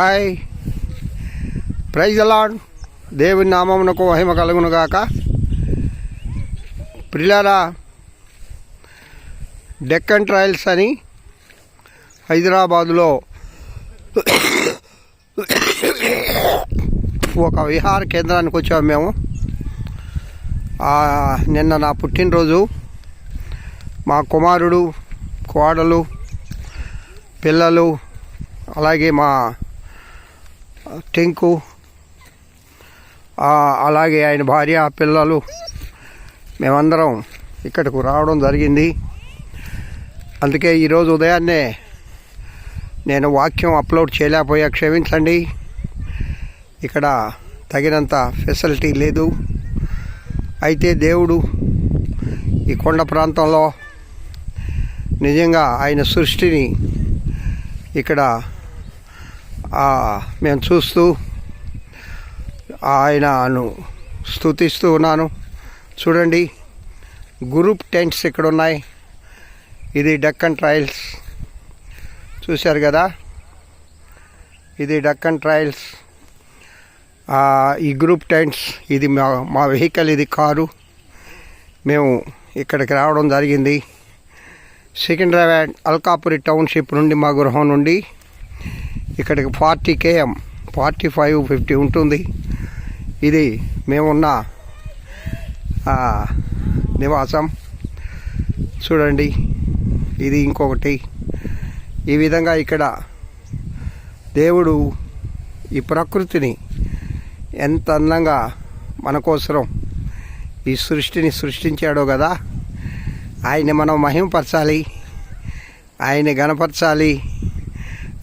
Hi. Praise అలాడ్ దేవుని నామమునకు మహిమ కలుగునుగాక ప్రిలారా డెక్కన్ ట్రయల్స్ అని హైదరాబాదులో ఒక విహార కేంద్రానికి వచ్చాము మేము. నిన్న నా పుట్టినరోజు. మా కుమారుడు కోడలు పిల్లలు అలాగే మా టెంకు అలాగే ఆయన భార్య పిల్లలు మేమందరం ఇక్కడకు రావడం జరిగింది. అందుకే ఈరోజు ఉదయాన్నే నేను వాక్యం అప్లోడ్ చేయలేకపోయా క్షమించండి. ఇక్కడ తగినంత ఫెసిలిటీ లేదు. అయితే దేవుడు ఈ కొండ ప్రాంతంలో నిజంగా ఆయన సృష్టిని ఇక్కడ మేము చూస్తూ ఆయనను స్థుతిస్తూ ఉన్నాను. చూడండి గ్రూప్ టెంట్స్ ఇక్కడ ఉన్నాయి ఇది డక్కన్ ట్రయల్స్. చూశారు కదా? ఇది డక్కన్ ట్రయల్స్. ఈ గ్రూప్ టెంట్స్ ఇది మా మా వెహికల్ ఇది కారు. మేము ఇక్కడికి రావడం జరిగింది. సికింద్రాబాద్ అల్కాపురి టౌన్షిప్ నుండి మా గృహం నుండి ఇక్కడికి forty KM forty five fifty ఉంటుంది. ఇది మేమున్న నివాసం. చూడండి ఇది ఇంకొకటి. ఈ విధంగా ఇక్కడ దేవుడు ఈ ప్రకృతిని ఎంత అందంగా మన కోసరం ఈ సృష్టిని సృష్టించాడో కదా ఆయన్ని మనం మహిమపరచాలి ఆయన్ని గణపరచాలి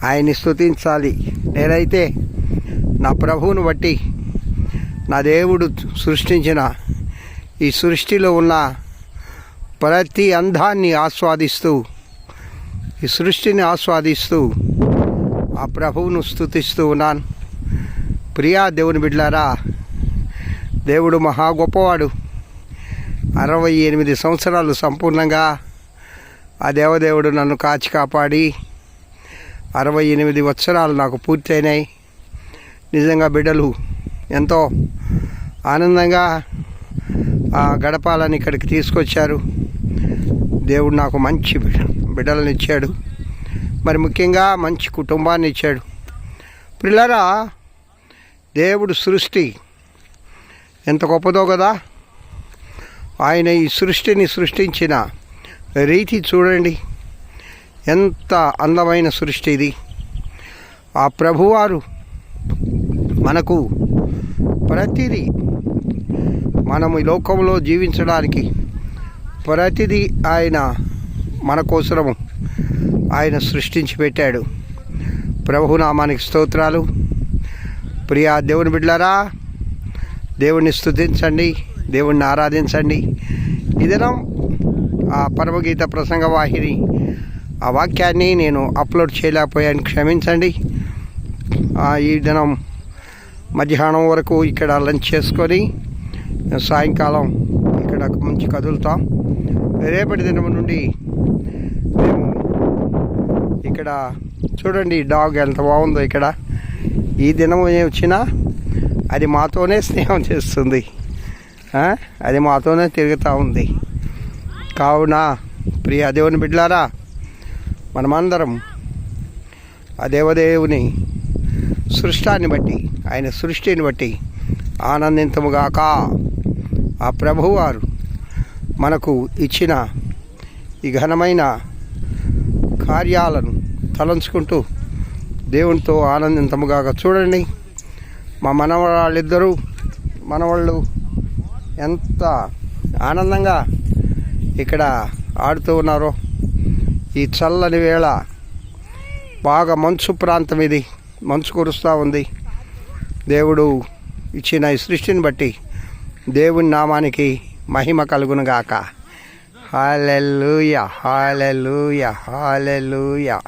ఆయన్ని స్థుతించాలి నేనైతే నా ప్రభువును బట్టి నా దేవుడు సృష్టించిన ఈ సృష్టిలో ఉన్న ప్రతి అందాన్ని ఆస్వాదిస్తూ ఈ సృష్టిని ఆస్వాదిస్తూ ఆ ప్రభువును స్థుతిస్తూ ఉన్నాను. ప్రియా దేవుని బిడ్లారా దేవుడు మహా గొప్పవాడు. అరవై ఎనిమిది సంవత్సరాలు సంపూర్ణంగా ఆ దేవదేవుడు నన్ను కాచి కాపాడి అరవై ఎనిమిది వత్సరాలు నాకు పూర్తయినాయి. నిజంగా బిడ్డలు ఎంతో ఆనందంగా ఆ గడపాలని ఇక్కడికి తీసుకొచ్చారు. దేవుడు నాకు మంచి బిడ్డలను ఇచ్చాడు. మరి ముఖ్యంగా మంచి కుటుంబాన్ని ఇచ్చాడు. పిల్లరా దేవుడు సృష్టి ఎంత గొప్పదో కదా. ఆయన ఈ సృష్టిని సృష్టించిన రీతి చూడండి. ఎంత అందమైన సృష్టి ఇది. ఆ ప్రభువారు మనకు ప్రతిదీ మనము ఈ లోకంలో జీవించడానికి ప్రతిదీ ఆయన మన కోసరము. ఆయన సృష్టించి పెట్టాడు. ప్రభునామానికి స్తోత్రాలు. ప్రియా దేవుని బిడ్డలారా దేవుణ్ణి స్థుతించండి దేవుణ్ణి ఆరాధించండి. ఇదనం ఆ పరమగీత ప్రసంగ వాహిని ఆ వాక్యాన్ని నేను అప్లోడ్ చేయలేకపోయాను. క్షమించండి. ఈ దినం మధ్యాహ్నం వరకు ఇక్కడ లంచ్ చేసుకొని సాయంకాలం ఇక్కడ మంచి కదులుతాం. రేపటి దినం నుండి మేము ఇక్కడ చూడండి డాగ్ ఎంత బాగుందో ఇక్కడ. ఈ దినం వచ్చినా అది మాతోనే స్నేహం చేస్తుంది. అది మాతోనే తిరుగుతూ ఉంది. కావున ప్రియ దేవుని బిడ్డలారా మనమందరం ఆ దేవదేవుని సృష్టాన్ని బట్టి ఆయన సృష్టిని బట్టి ఆనందింతముగాక. ఆ ప్రభువారు మనకు ఇచ్చిన ఈ ఘనమైన కార్యాలను తలంచుకుంటూ దేవునితో ఆనందింతముగాక చూడండి. మా మనవాళ్ళిద్దరూ మనవాళ్ళు ఎంత ఆనందంగా ఇక్కడ ఆడుతూ ఉన్నారో. ఈ చల్లని వేళ బాగా మంచు ప్రాంతం ఇది. మంచు కురుస్తూ ఉంది. దేవుడు ఇచ్చిన ఈ సృష్టిని బట్టి దేవుని నామానికి మహిమ కలుగునుగాక. Hallelujah hallelujah hallelujah